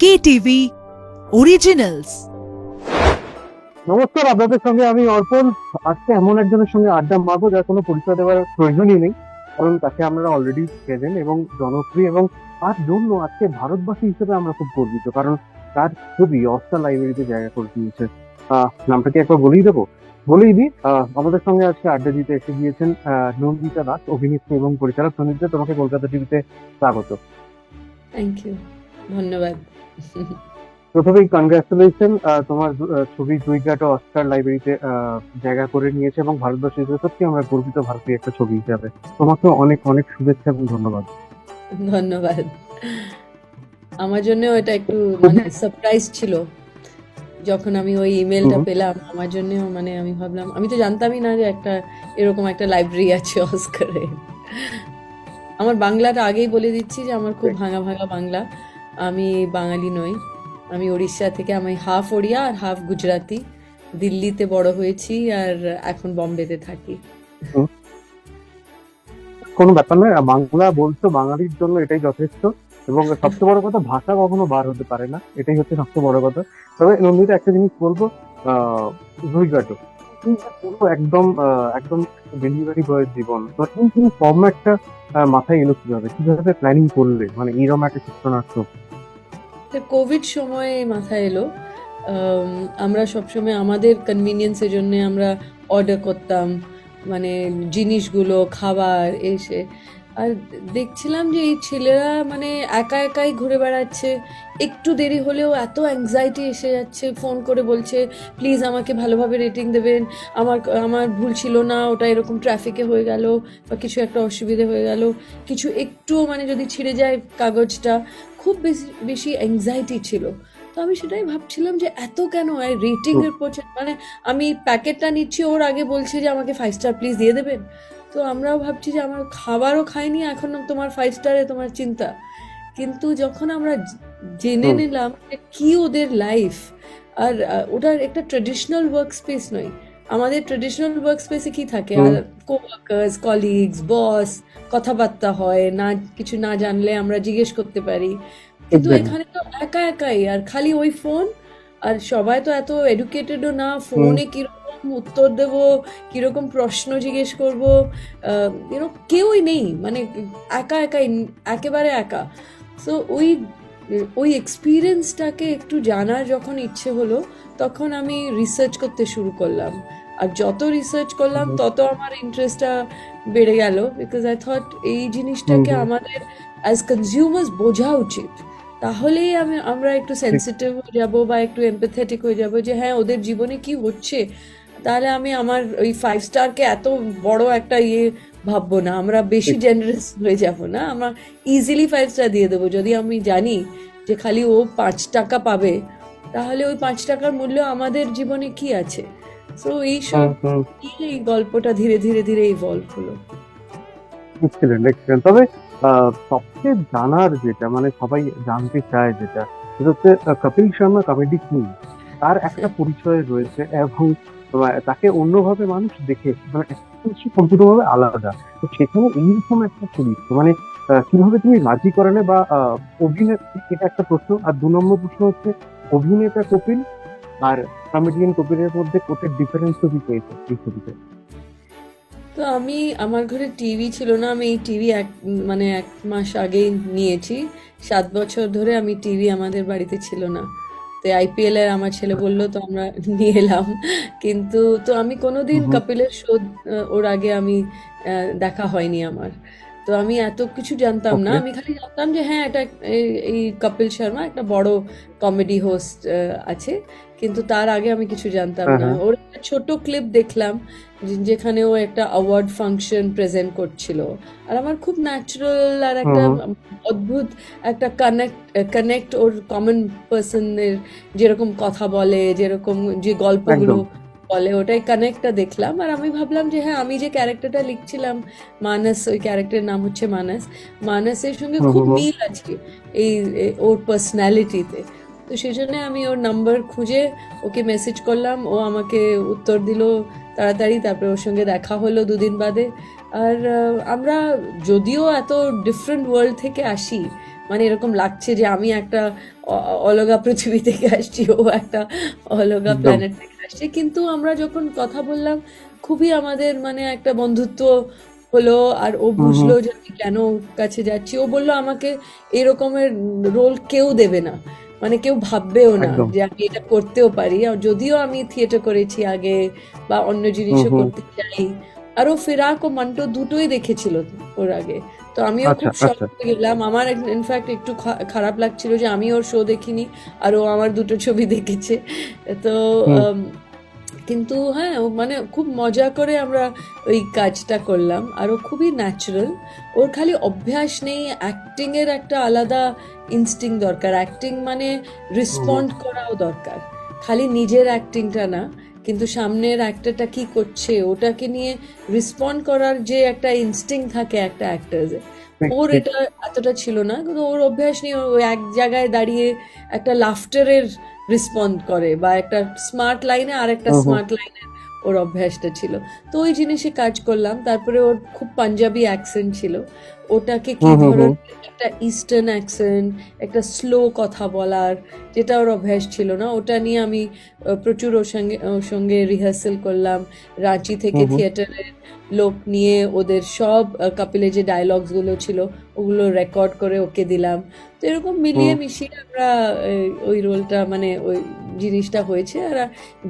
KTV Originals. নমস্কার আপনাদের সঙ্গে আমি অর্পণ। আজকে এমন একজনের সঙ্গে আড্ডা মারবো যার কোনো পরিচয় দেওয়ার প্রয়োজনই নেই কারণ তাকে আমরা অলরেডি চেনেন এবং জনপ্রিয় এবং তার জন্য আজকে ভারতবাসী হিসেবে আমরা খুব গর্বিত কারণ তার ছবি অস্কার লাইব্রেরিতে জায়গা করে দিয়েছে। আহ, নামটা কি একবার বলেই দেবো। বলেই দিই আহ, আমাদের সঙ্গে আজকে আড্ডা দিতে এসে গিয়েছেন আহ, নন্দিতা দাস অভিনেত্রী এবং পরিচালক নন্দিতা তোমাকে কলকাতা টিভিতে স্বাগত। থ্যাংক ইউ ধন্যবাদ। প্রথমেই কনগ্রাচুলেশন তোমার ছবি দুইঘাট অস্কার লাইব্রেরিতে জায়গা করে নিয়েছে এবং ভারতবর্ষ হিসেবে সত্যি আমরা গর্বিত ভারতীয় একটা ছবি হিসাবে। তোমাকে অনেক অনেক শুভেচ্ছা এবং ধন্যবাদ। ধন্যবাদ। আমার জন্য এটা একটু মানে সারপ্রাইজ ছিল। যখন আমি ওই ইমেলটা পেলাম আমার জন্য মানে আমি ভাবলাম আমি তো জানতামই না যে একটা এরকম একটা লাইব্রেরি আছে অস্কারে আমার বাংলাটা আগেই বলে দিচ্ছি যে আমার খুব ভাঙা ভাঙা বাংলা। আমি বাঙালি নই। আমি উড়িষ্যা থেকে, আমি হাফ ওড়িয়া আর হাফ গুজরাটি দিল্লিতে বড় হয়েছি আর এখন বম্বেতে থাকি। কোনো ব্যাপার নয়, বাংলা বলছো, বাঙালির জন্য এটাই যথেষ্ট এবং সবচেয়ে বড় কথা, ভাষা কখনো বার হতে পারে না। এটাই হচ্ছে সবচেয়ে বড় কথা। তবে নন্দিতা, একটা জিনিস বলব, আহ একদম একদম ডেলিভারি বয়ের জীবন, তো এই ফর্ম্যাটটা মাথায় এলো কীভাবে? কীভাবে প্ল্যানিং করলে? মানে এইরকম একটা চিত্রনাট্য কোভিড সময়ে মাথায় এলো। আমরা সবসময় আমাদের কনভিনিয়েন্সের জন্য আমরা অর্ডার করতাম মানে জিনিসগুলো, খাবার, এসে। আর দেখছিলাম যে এই ছেলেরা মানে একা একাই ঘুরে বেড়াচ্ছে। একটু দেরি হলেও এত অ্যাংজাইটি এসে যাচ্ছে ফোন করে বলছে প্লিজ আমাকে ভালোভাবে রেটিং দেবেন। আমার আমার ভুল ছিল না ওটা এরকম ট্রাফিকে হয়ে গেল বা কিছু একটা অসুবিধে হয়ে গেল। কিছু একটুও মানে যদি ছিঁড়ে যায় কাগজটা খুব বেশি বেশি অ্যাংজাইটি ছিল। তো আমি সেটাই ভাবছিলাম যে এত কেন? রেটিং এর পচে মানে আমি প্যাকেটটা নিচ্ছি ওর আগে বলছি যে আমাকে ফাইভ স্টার প্লিজ দিয়ে দেবেন। তো আমরাও ভাবছি যে আমার খাবারও খাইনি এখন তোমার ফাইভ স্টারে তোমার চিন্তা। কিন্তু যখন আমরা জেনে নিলাম কি ওদের লাইফ আর ওটার একটা ট্রেডিশনাল ওয়ার্ক স্পেস নয় আমাদের ট্রেডিশনাল ওয়ার্ক স্পেসে কি থাকে? কোওয়ার্কার্স কলিগস বস কথাবার্তা হয় না কিছু না জানলে আমরা জিজ্ঞেস করতে পারি। কিন্তু এখানে তো একা একাই আর খালি ওই ফোন আর সবাই তো এত এডুকেটেডও না ফোনে কীরকম উত্তর দেব কীরকম প্রশ্ন জিজ্ঞেস করব ইউনো কেউই নেই মানে একা একাই একেবারে একা। সো ওই ওই এক্সপিরিয়েন্সটাকে একটু জানার যখন ইচ্ছে হলো তখন আমি রিসার্চ করতে শুরু করলাম। আর যত রিসার্চ করলাম তত আমার ইন্টারেস্টটা বেড়ে গেল বিকজ আই থট এই জিনিসটাকে। আমাদের অ্যাজ কনজিউমার্স বোঝা উচিত। তাহলেই আমি আমরা একটু সেন্সিটিভ হয়ে যাব বা একটু এম্পেথেটিক হয়ে যাব যে হ্যাঁ ওদের জীবনে কি হচ্ছে? তাহলে আমি আমার ওই ফাইভ স্টারকে এত বড় একটা ইয়ে ভাববো না। আমরা বেশি। জেনারেস হয়ে যাব না। আমরা ইজিলি ফাইভ স্টার দিয়ে দেবো। যদি আমি জানি যে খালি ও পাঁচ টাকা পাবে তাহলে ওই পাঁচ টাকার মূল্য আমাদের জীবনে কি আছে? সো এইসব হুম, হুম। এই গল্পটা ধীরে ধীরে ধীরে ইভলভ হলো। এক্সেলেন্ট এক্সেলেন্ট তবে সবচেয়ে জানার যেটা মানে সবাই জানতে চায় যেটা, সেটা হচ্ছে কপিল শর্মা কমেডি কিং তার একটা পরিচয় রয়েছে এবং তাকে অন্যভাবে মানুষ দেখে মানে সম্পূর্ণভাবে আলাদা। তো সেখানে এইরকম একটা চরিত্র মানে কীভাবে তুমি রাজি করালে বা অভিনেতা এটা একটা প্রশ্ন। আর দু নম্বর প্রশ্ন হচ্ছে, অভিনেতা কপিল আর কমেডিয়ান কপিলের মধ্যে কোথায় ডিফারেন্স তুমি পেয়েছ এই ছবিতে? তো আমি আমার ঘরে টিভি ছিল না আমি এই টিভি এক মানে এক মাস আগেই নিয়েছি। সাত বছর ধরে আমি টিভি আমাদের বাড়িতে ছিল না। তো আইপিএল এর আমার ছেলে বলল তো আমরা নিয়ে এলাম। কিন্তু তো আমি কোনোদিন কপিলের শো ওর আগে আমি দেখা হয়নি আমার। তো আমি এত কিছু জানতাম না। আমি খালি জানতাম যে হ্যাঁ এটা এই- এই কপিল শর্মা একটা বড় কমেডি হোস্ট আছে। কিন্তু তার আগে আমি কিছু জানতাম হ্যাঁ, না। হ্যাঁ। ওর একটা ছোট ক্লিপ দেখলাম যেখানে ও একটা অ্যাওয়ার্ড ফাংশন প্রেজেন্ট করছিল। আর আমার খুব ন্যাচারাল আর একটা অদ্ভুত একটা কানেক্ট কানেক্ট ওর কমন পার্সনের যেরকম কথা বলে যেরকম যে গল্পগুলো বলে ওটাই কানেক্টটা দেখলাম। আর আমি ভাবলাম যে হ্যাঁ আমি যে ক্যারেক্টারটা লিখছিলাম মানস ওই ক্যারেক্টারের নাম হচ্ছে মানস। মানসের সঙ্গে খুব। মিল আছে এই ওর পার্সোনালিটিতে তো। সেই জন্য আমি ওর নাম্বার খুঁজে ওকে মেসেজ করলাম। ও আমাকে উত্তর দিল তাড়াতাড়ি তারপরে ওর সঙ্গে দেখা হলো দুদিন বাদে। আর আমরা যদিও এত ডিফারেন্ট ওয়ার্ল্ড থেকে আসি মানে এরকম লাগছে যে আমি একটা অলগা পৃথিবী থেকে আসছি ও একটা অলগা প্ল্যানেট থেকে আসছে। কিন্তু আমরা যখন কথা বললাম খুবই আমাদের মানে একটা বন্ধুত্ব হলো আর ও বুঝলো যে আমি কেন কাছে যাচ্ছি। ও বলল আমাকে এরকমের রোল কেউ দেবে না। মানে কেউ ভাববেও না যে আমি এটা করতেও পারি। আর যদিও আমি থিয়েটার করেছি আগে বা অন্য জিনিসও। করতে চাই আর ও ফেরাক ও মান্টো দুটোই দেখেছিল ওর আগে। তো আমিও আচ্ছা, খুব শখ আচ্ছা। গেলাম। আমার ইনফ্যাক্ট একটু খারাপ লাগছিল যে আমি ওর শো দেখিনি আর ও আমার দুটো ছবি দেখেছে। তো কিন্তু হ্যাঁ মানে খুব মজা করে আমরা ওই কাজটা করলাম। আর ও খুবই ন্যাচারাল ওর খালি অভ্যাস নেই অ্যাক্টিং এর একটা আলাদা ইনস্টিং দরকার। অ্যাক্টিং মানে রেসপন্ড করাও দরকার। খালি নিজের অ্যাক্টিংটা না কিন্তু সামনের অ্যাক্টরটা কি করছে ওটাকে নিয়ে রেসপন্ড করার যে একটা ইনস্টিং থাকে একটা অ্যাক্টার্সে ঠিক, ওর এটা এতটা ছিল না। কিন্তু ওর অভ্যাস নেই ও এক জায়গায় দাঁড়িয়ে একটা লাফটারের রেসপন্ড করে বা একটা স্মার্ট লাইনে আর একটা। স্মার্ট লাইনে ওর অভ্যাসটা ছিল তো ওই জিনিসে কাজ করলাম তারপরে ওর খুব পাঞ্জাবি অ্যাকসেন্ট ছিল ওটাকে কি। ধরনের একটা ইস্টার্ন অ্যাকসেন্ট একটা স্লো কথা বলার যেটা ওর অভ্যাস ছিল না ওটা নিয়ে আমি প্রচুর ওর সঙ্গে ওর সঙ্গে রিহার্সেল করলাম রাঁচি থেকে। থিয়েটারের লোক নিয়ে ওদের সব আহ, কপিলের যে ডায়লগসগুলো ছিল ওগুলো রেকর্ড করে ওকে দিলাম। তো এরকম মিলিয়ে মিশিয়ে আমরা ওই রোলটা মানে ওই জিনিসটা হয়েছে। আর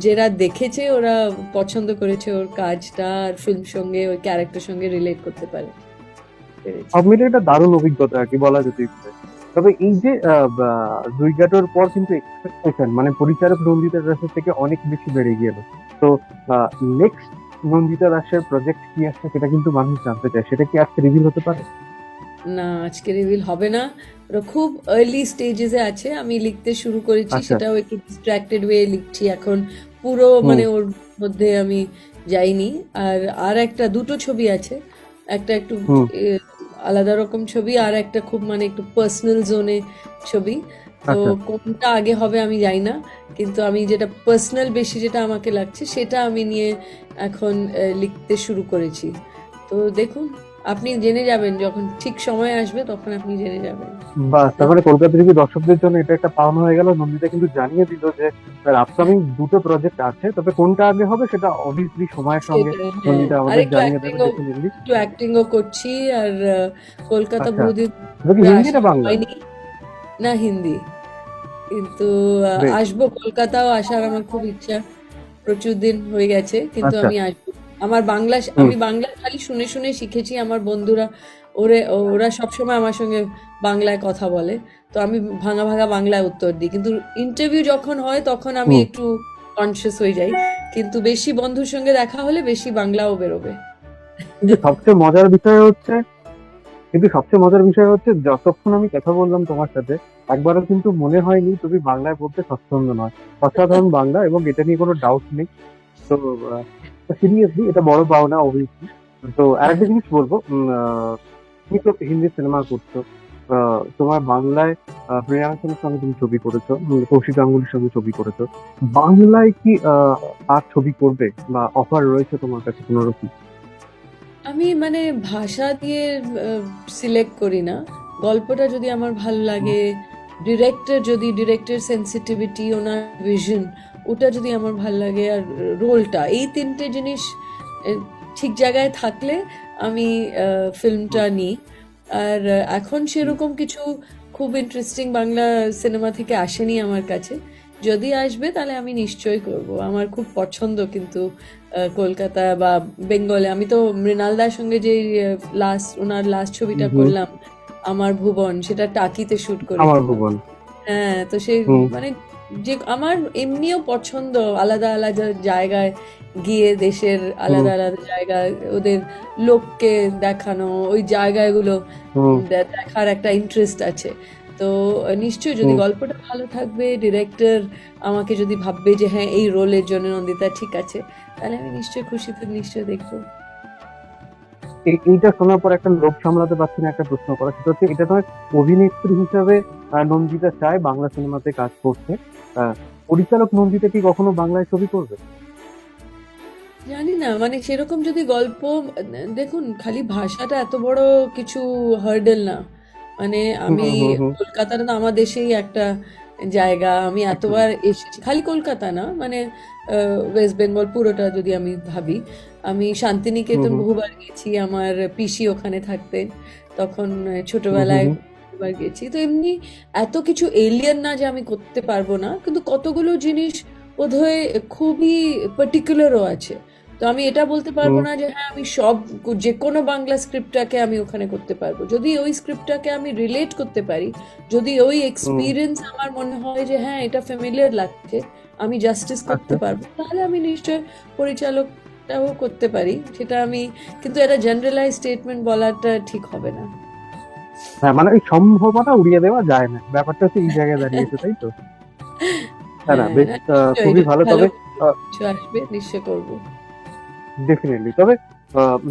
যারা দেখেছে ওরা পছন্দ করেছে ওর কাজটা আর ফিল্ম সঙ্গে ওই ক্যারেক্টার সঙ্গে রিলেট করতে পারে। সব মিলিয়ে একটা দারুণ অভিজ্ঞতা আর কি বলা পারে। তবে এই যে দুইগাটোর পর কিন্তু এক্সপেকটেশন মানে পরিচালক নন্দিতা দাসের থেকে অনেক বেশি বেড়ে গেল। তো নেক্সট নন্দিতা দাসের প্রজেক্ট কি আসছে সেটা কিন্তু মানুষ জানতে চায়। সেটা কি আজকে রিভিল হতে পারে? না আজকে রিভিল হবে না। খুব আর্লি স্টেজেসে আছে আমি লিখতে শুরু করেছি আচ্ছা। সেটাও একটু ডিস্ট্রাক্টেড ওয়ে লিখছি। এখন পুরো মানে ওর মধ্যে আমি যাইনি। আর আর একটা দুটো ছবি আছে। একটা একটু আলাদা রকম ছবি আর একটা খুব মানে একটু পার্সোনাল জোনে ছবি। তো আচ্ছা। কোনটা আগে হবে আমি জানি না কিন্তু আমি যেটা পার্সোনাল বেশি যেটা আমাকে লাগছে সেটা আমি নিয়ে এখন লিখতে শুরু করেছি। তো দেখুন আপনি জেনে যাবেন যখন ঠিক সময় আসবে তখন আপনি জেনে যাবেন। বা তারপরে কলকাতা টিভি দর্শকদের জন্য এটা একটা পাওনা হয়ে গেল। নন্দিতা কিন্তু জানিয়ে দিল যে তার আপকামিং দুটো প্রজেক্ট আছে তবে কোনটা আগে হবে সেটা অবভিয়াসলি সময়ের সঙ্গে হ্যাঁ। নন্দিতা আমাদের জানিয়ে দেবে একটু অ্যাক্টিংও করছি আর কলকাতা এটা হিন্দি না বাংলা। না হিন্দি। কিন্তু আসব কলকাতাও আসার আমার খুব ইচ্ছা। প্রচুর দিন হয়ে গেছে কিন্তু আচ্ছা। আমি আসব। আমার বাংলা আমি বাংলা খালি শুনে শুনে শিখেছি আমার বন্ধুরা ওরে ওরা সবসময় আমার সঙ্গে বাংলায় কথা বলে। তো আমি ভাঙা ভাঙা বাংলায় উত্তর দিই। কিন্তু ইন্টারভিউ যখন হয় তখন আমি একটু কনসিয়াস হয়ে যাই। কিন্তু বেশি বন্ধুর সঙ্গে দেখা হলে বেশি বাংলাও বেরোবে। সবচেয়ে মজার বিষয় হচ্ছে কিন্তু সবচেয়ে মজার বিষয় হচ্ছে যতক্ষণ আমি কথা বললাম তোমার সাথে একবারও কিন্তু মনে হয়নি তুমি বাংলায় পড়তে স্বচ্ছন্দ নয়। অসাধারণ বাংলা এবং এটা নিয়ে কোনো ডাউট নেই। তো সিরিয়াসলি এটা বড় পাওনা অবভিয়াসলি তো আরেকটা জিনিস বলব তুমি তো হিন্দি সিনেমা করছ তোমার বাংলায় আহ, প্রিয়াঙ্কা সঙ্গে তুমি ছবি করেছ কৌশিক গাঙ্গুলির সঙ্গে ছবি করেছ। বাংলায় কি আর ছবি করবে বা অফার রয়েছে তোমার কাছে কোনো রকম আমি মানে ভাষা দিয়ে সিলেক্ট করি না। গল্পটা যদি আমার ভালো লাগে ডিরেক্টর যদি ডিরেক্টর সেন্সিটিভিটি ওনার ভিশন ওটা যদি আমার ভালো লাগে, আর রোলটা এই তিনটে জিনিস ঠিক জায়গায় থাকলে আমি ফিল্মটা নিই। আর এখন সেরকম কিছু খুব ইন্টারেস্টিং বাংলা সিনেমা থেকে আসেনি আমার কাছে। যদি আসবে তাহলে আমি নিশ্চয়ই করব। আমার খুব পছন্দ কিন্তু কলকাতা বা বেঙ্গলে। আমি তো মৃণালদার সঙ্গে যে লাস্ট ওনার লাস্ট ছবিটা করলাম আমার ভুবন সেটা টাকিতে শুট করে আমার ভুবন। হ্যাঁ তো সেই হুম। মানে যে আমার এমনিও পছন্দ আলাদা আলাদা জায়গায় গিয়ে দেশের আলাদা আলাদা জায়গায় ওদের লোককে দেখানো ওই জায়গাগুলো দেখার একটা ইন্টারেস্ট আছে। তো নিশ্চয়ই যদি গল্পটা ভালো থাকবে ডিরেক্টর আমাকে যদি ভাববে যে হ্যাঁ এই রোলের জন্য নন্দিতা ঠিক আছে তাহলে আমি নিশ্চয়ই খুশিতে নিশ্চয়ই দেখব। এই- এইটা শোনার পর একটা লোভ সামলাতে পারছি না একটা প্রশ্ন করা সেটা হচ্ছে এটা নয় অভিনেত্রী হিসাবে নন্দিতা চায় বাংলা সিনেমাতে কাজ করতে। পরিচালক নন্দিতা কি কখনো বাংলায় ছবি করবে? জানি না মানে সেরকম যদি গল্প দেখুন খালি ভাষাটা এত বড় কিছু হার্ডেল না। মানে আমি। কলকাতাটা তো আমার দেশেই একটা জায়গা। আমি এতবার এসেছি খালি কলকাতা না মানে ওয়েস্ট বেঙ্গল পুরোটা যদি আমি ভাবি আমি শান্তিনিকেতন। বহুবার গেছি আমার পিসি ওখানে থাকতেন। তখন ছোটবেলায় বহুবার গেছি। তো এমনি এত কিছু এলিয়েন না যে আমি করতে পারব না কিন্তু কতগুলো জিনিস বোধহয় খুবই পার্টিকুলারও আছে। তো আমি এটা বলতে পারব না যে হ্যাঁ আমি সব যে কোনো বাংলা স্ক্রিপ্টটাকে আমি ওখানে করতে পারব। যদি ওই স্ক্রিপ্টটাকে আমি রিলেট করতে পারি যদি ওই এক্সপিরিয়েন্স আমার মনে হয় যে হ্যাঁ এটা ফ্যামিলিয়ার লাগছে আমি জাস্টিস করতে আচ্ছা। পারব তাহলে আমি নিশ্চয় পরিচালকটাও করতে পারি। সেটা আমি কিন্তু এটা জেনারেলাইজ স্টেটমেন্ট বলাটা ঠিক হবে না। হ্যাঁ মানে ওই সম্ভাবনা উড়িয়ে দেওয়া যায় না। ব্যাপারটা হচ্ছে এই জায়গায় দাঁড়িয়েছে তাই তো? হ্যাঁ হ্যাঁ, বেশ খুবই ভালো। তবে আসবে নিশ্চয় করব। ডেফিনেটলি তবে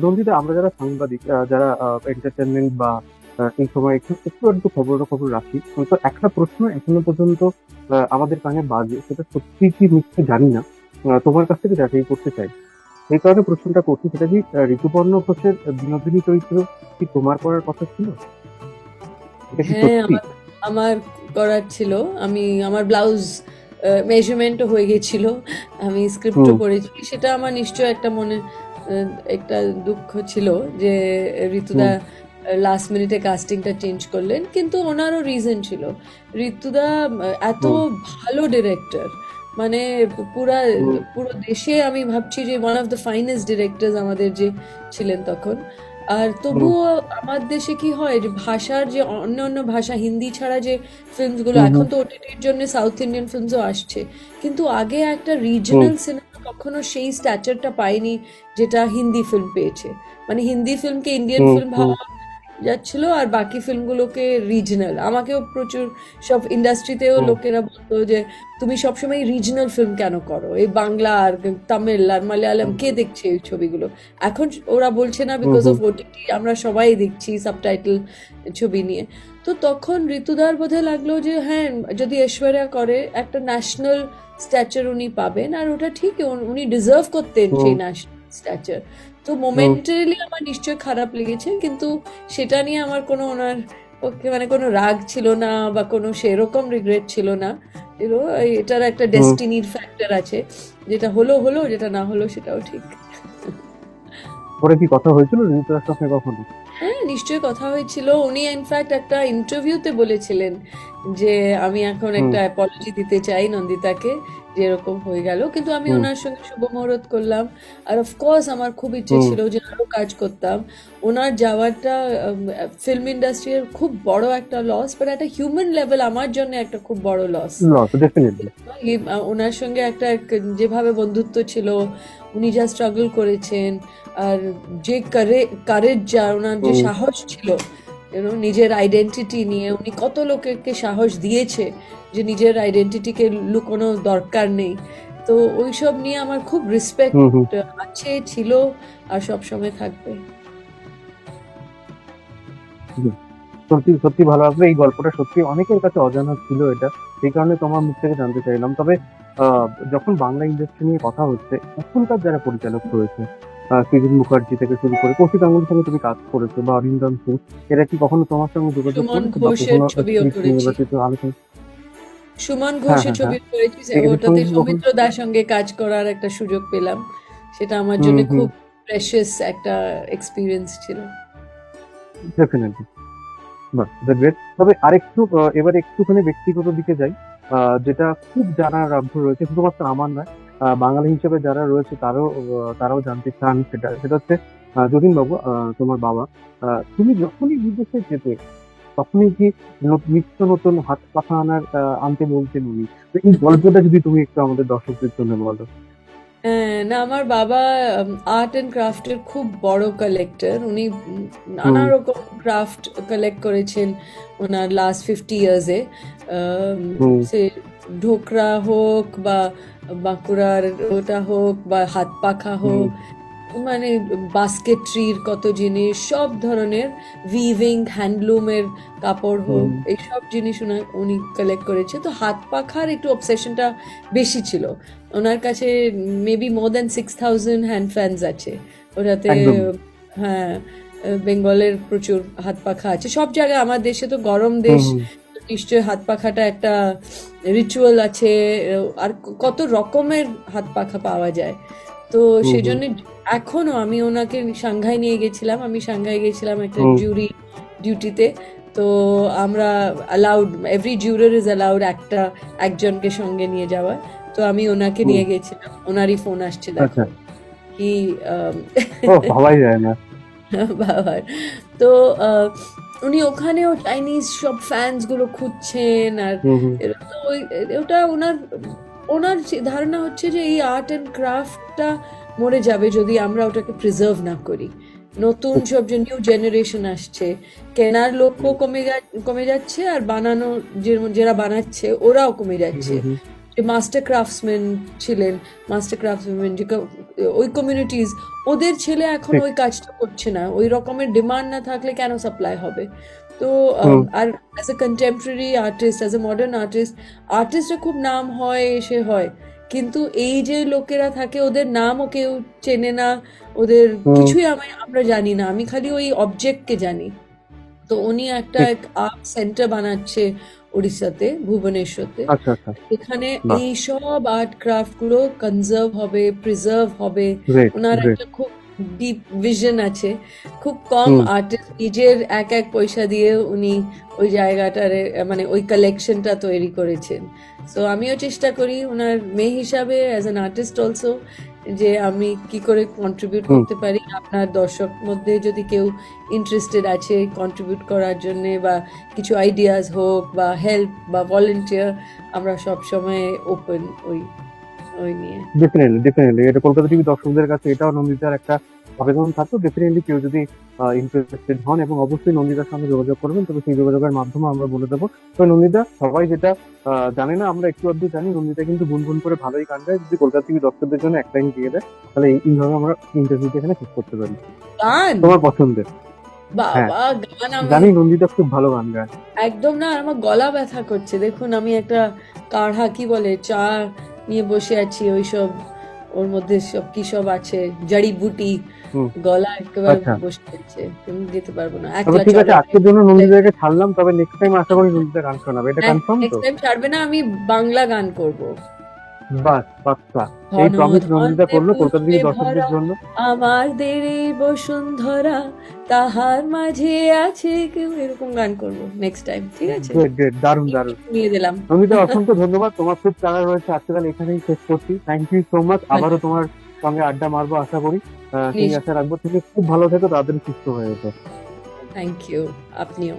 নন্দিতা আমরা যারা সাংবাদিক যারা এন্টারটেনমেন্ট বা এই সময় একটু একটু একটু খবর খবর রাখি। তো একটা প্রশ্ন এখনও পর্যন্ত আমাদের কানে বাজে সেটা সত্যি কি মিথ্যে জানি না। তোমার কাছ থেকে যাচাই করতে চাই। এই কারণে প্রশ্নটা করছি সেটা কি ঋতুপর্ণ ঘোষের বিনোদিনী চরিত্র কি তোমার করার কথা ছিল? হ্যাঁ আমার করার ছিল। আমি আমার ব্লাউজ মেজারমেন্টও হয়ে গেছিল আমি স্ক্রিপ্টও। করেছি সেটা আমার নিশ্চয় একটা মনে একটা দুঃখ ছিল যে ঋতুদা লাস্ট মিনিটে কাস্টিংটা চেঞ্জ করলেন। কিন্তু ওনারও রিজন ছিল। ঋতুদা এত ভালো ডিরেক্টর মানে পুরা পুরো দেশে আমি ভাবছি যে one of the finest director আমাদের যে ছিলেন তখন। আর তবুও আমার দেশে কি হয় যে ভাষার যে অন্য অন্য ভাষা হিন্দি ছাড়া যে ফিল্মসগুলো। এখন তো ওটিটির জন্য সাউথ ইন্ডিয়ান ফিল্মসও আসছে। কিন্তু আগে একটা রিজনাল সিনেমা কখনো সেই স্ট্যাচারটা পায়নি যেটা হিন্দি ফিল্ম পেয়েছে। মানে হিন্দি ফিল্মকে ইন্ডিয়ান ফিল্ম ভাবা যাচ্ছিল আর বাকি ফিল্মগুলোকে রিজনাল আমাকেও প্রচুর সব ইন্ডাস্ট্রিতেও লোকেরা বলতো যে তুমি সবসময় রিজনাল ফিল্ম কেন করো? এই বাংলা আর তামিল আর মালায়ালাম কে দেখছে এই ছবিগুলো? এখন ওরা বলছে না বিকজ অফ ওটিটি আমরা সবাই দেখছি সাবটাইটেল ছবি নিয়ে। তো তখন ঋতুদার বোধহয় লাগল যে হ্যাঁ যদি ঐশ্বর্যা করে একটা ন্যাশনাল স্ট্যাচার উনি পাবেন। আর ওটা ঠিক উন- ডিজার্ভ করতেন। সেই ন্যাশনাল স্ট্যাচার তো মোমেন্টারিলি আমার নিশ্চয় খারাপ লেগেছে কিন্তু সেটা নিয়ে আমার কোনো ওনার পক্ষে মানে কোনো রাগ ছিল না বা কোনো সেরকম রিগ্রেট ছিল না। এটার একটা ডেস্টিনির ফ্যাক্টর আছে যেটা হলো হলো যেটা না হলো সেটাও ঠিক। পরে কি কথা হয়েছিল ঋতুদার সঙ্গে কখনো? হ্যাঁ নিশ্চয়ই কথা হয়েছিল। উনি ইনফ্যাক্ট একটা ইন্টারভিউতে বলেছিলেন যে আমি এখন একটা অ্যাপলজি দিতে চাই নন্দিতাকে। যে এরকম হয়ে গেল। কিন্তু আমি ওনার সঙ্গে শুভ মুহূর্ত করলাম। আর অফকোর্স আমার খুব ইচ্ছে ছিল যে আরও কাজ করতাম। ওনার যাওয়াটা ফিল্ম ইন্ডাস্ট্রির খুব বড় একটা লস বাট একটা হিউম্যান লেভেল আমার জন্য একটা খুব বড় লস ওনার সঙ্গে একটা যেভাবে বন্ধুত্ব ছিল উনি যা স্ট্রাগল করেছেন আর যে কারে কারেজ যা ওনার যে সাহস ছিল know, নিজের আইডেন্টিটি নিয়ে উনি কত লোকেরকে সাহস দিয়েছে যে নিজের আইডেন্টিটিকে লুকোনো দরকার নেই। তো ওইসব নিয়ে আমার খুব রেসপেক্ট আছে ছিল আর সব সময় থাকবে। সত্যি সত্যি ভালো লাগল। এই গল্পটা সত্যি অনেকের কাছে অজানা ছিল এটা। সেই কারণে তোমার মুখ থেকে জানতে চাইলাম। তবে যখন বাংলা ইন্ডাস্ট্রি নিয়ে কথা হচ্ছে এখনকার যারা পরিচালক রয়েছে সৃজন মুখার্জি থেকে শুরু করে কৌশিক গাঙ্গুলির সঙ্গে তুমি কাজ করেছ বা অরিন্দম সিং এরা কি কখনো তোমার সঙ্গে যোগাযোগ করেছে? বা কখনো আলোচনা? সুমন হ্যাঁ, ঘোষের হ্যাঁ, ছবি করেছি এর ওটাতে সৌমিত্র দার সঙ্গে কাজ করার একটা সুযোগ পেলাম। সেটা আমার জন্য। খুব প্রেশাস একটা এক্সপিরিয়েন্স ছিল। ডেফিনেটলি তবে আরেকটু এবার একটুখানি ব্যক্তিগত দিকে যাই। যেটা খুব জানার আগ্রহ রয়েছে শুধুমাত্র আমার নয় বাঙালি হিসেবে যারা রয়েছে তারাও তারাও জানতে চান সেটা সেটা হচ্ছে যতীন বাবু তোমার বাবা। তুমি যখনই বিদেশে যেতে তখনই কি নিত্য নতুন হাত পাখা আনার আনতে বলতেন উনি? এই গল্পটা যদি তুমি একটু আমাদের দর্শকদের জন্য বলো। হ্যাঁ, না আমার বাবা আর্ট অ্যান্ড ক্রাফটের খুব বড় কালেক্টর উনি নানা রকম ক্রাফট কালেক্ট করেছেন ওনার লাস্ট ফিফটি ইয়ার্সে। সে ঢোকরা হোক বা বাঁকুড়ার ওটা হোক বা হাত পাখা হোক মানে বাস্কেট্রির কত জিনিস সব ধরনের উইভিং হ্যান্ডলুমের কাপড় হোক এইসব জিনিস উনা- উনি কালেক্ট করেছে। তো হাত পাখার একটু অবসেশনটা বেশি ছিল। ওনার কাছে maybe more than six thousand hand fans আছে। ওটাতে হ্যাঁ বেঙ্গলের প্রচুর হাত পাখা আছে। সব জায়গায় আমার দেশে তো গরম দেশ। হুম, নিশ্চয়ই হাত পাখাটা একটা রিচুয়াল আছে আর কত রকমের হাত পাখা পাওয়া যায়। তো সেই জন্য এখনও আমি ওনাকে সাংঘাই নিয়ে গেছিলাম আমি সাংঘাই গেছিলাম একটা জুরি ডিউটিতে তো আমরা allowed every juror is allowed একটা একজনকে সঙ্গে নিয়ে যাওয়া তো আমি ওনাকে নিয়ে গেছিলাম ওনারই ফোন আসছে আচ্ছা। কি আম, ও ভাবাই যায় না। বাবার তো আহ, উনি ওখানেও চাইনিজ সব ফ্যান্সগুলো খুঁজছেন আর ওটা ওনার ওনার ধারণা হচ্ছে যে এই আর্ট অ্যান্ড ক্রাফটটা মরে যাবে যদি আমরা ওটাকে প্রিজার্ভ না করি। নতুন সব যে নিউ জেনারেশন আসছে কেনার লোকও কমে কমে যাচ্ছে আর বানানো যারা বানাচ্ছে ওরাও কমে যাচ্ছে। যে মাস্টার ক্রাফটসম্যান ছিলেন মাস্টার ক্রাফটসম্যান যে ওই কমিউনিটিজ ওদের ছেলে এখন ওই কাজটা করছে না ওই রকমের ডিমান্ড না থাকলে কেন সাপ্লাই হবে? তো আর as a contemporary artist as a modern artist আর্টিস্টের খুব নাম হয় এসে হয়। কিন্তু এই যে লোকেরা থাকে ওদের নামও কেউ চেনে না ওদের কিছুই আমি আমরা জানি না আমি খালি ওই অবজেক্টকে জানি। তো উনি একটা আর্ট সেন্টার বানাচ্ছে উড়িষ্যাতে ভুবনেশ্বরতে। আচ্ছা আচ্ছা। এখানে এই সব আর্ট ক্রাফটগুলো কনজার্ভ হবে প্রিজার্ভ হবে। ওনার একটা খুব ডিপ ভিশন আছে। খুব কম আর্টিস্ট নিজের এক এক পয়সা দিয়ে উনি ওই জায়গাটার মানে ওই কালেকশনটা তৈরি করেছেন। সো আমিও চেষ্টা করি ওনার মেয়ে হিসাবে অ্যাজ অ্যান আর্টিস্ট অলসো যে আমি কি করে কন্ট্রিবিউট করতে পারি? আপনার দর্শক মধ্যে যদি কেউ ইন্টারেস্টেড আছে কন্ট্রিবিউট করার জন্য বা কিছু আইডিয়াস হোক বা হেল্প বা ভলেন্টিয়ার আমরা সব সময় ওপেন ওই ওই নিয়ে। ডেফিনেটলি ডেফিনেটলি এটা কলকাতা টিভি দর্শকদের কাছে এটাও নন্দিতার একটা আবেদন থাকতো। ডেফিনেটলি কেউ যদি ইন্টারেস্টেড হন এবং অবশ্যই নন্দিতার সঙ্গে যোগাযোগ করবেন তবে সেই যোগাযোগের মাধ্যমে আমরা বলে দেবো। তবে নন্দিতা সবাই যেটা জানে না আমরা একটু অব্দি জানি নন্দিতা কিন্তু গুনগুন করে ভালোই গান গায়। যদি কলকাতা টিভি দর্শকদের জন্য এক লাইন দিয়ে দেয় তাহলে এইভাবে আমরা ইন্টারভিউটা এখানে শেষ করতে পারি। তোমার পছন্দের। আমি জানি নন্দিতা খুব ভালো গান গায়। একদম না আমার গলা ব্যথা করছে। দেখুন আমি একটা কাঢ়া কি বলে চা নিয়ে বসে আছি ওইসব ওর মধ্যে সব কি সব আছে জড়িবুটি হুম। গলা একেবারে আচ্ছা। বসে আছে তুমি যেতে পারব না। একলা ঠিক আছে আজকের জন্য নন্দিতাকে ছাড়লাম তবে নেক্সট টাইম আশা করি নন্দিতা গান শোনাবে। এটা কনফার্ম তো? নেক্সট টাইম ছাড়বে না আমি বাংলা গান করব। বাস এই প্রমিস নন্দিতা করল কলকাতা দর্শকদের জন্য। আমাদের এই বসুন্ধরা তাহার মাঝে আছে কেউ। এরকম গান করব নেক্সট টাইম ঠিক আছে? গ্রেট গ্রেট দারুণ দারুণ। নিয়ে দিলাম। নমিতা অসংখ্য ধন্যবাদ। তোমার খুব চালা রয়েছে। আজকে এখানেই শেষ করছি। থ্যাংক ইউ সো মাচ আবারও তোমার সঙ্গে আড্ডা মারবো আশা করি। আহ, আছে রাখব। তুমি খুব ভালো থেকো তাড়াতাড়ি সুস্থ হয়ে যেত। থ্যাংক ইউ আপনিও।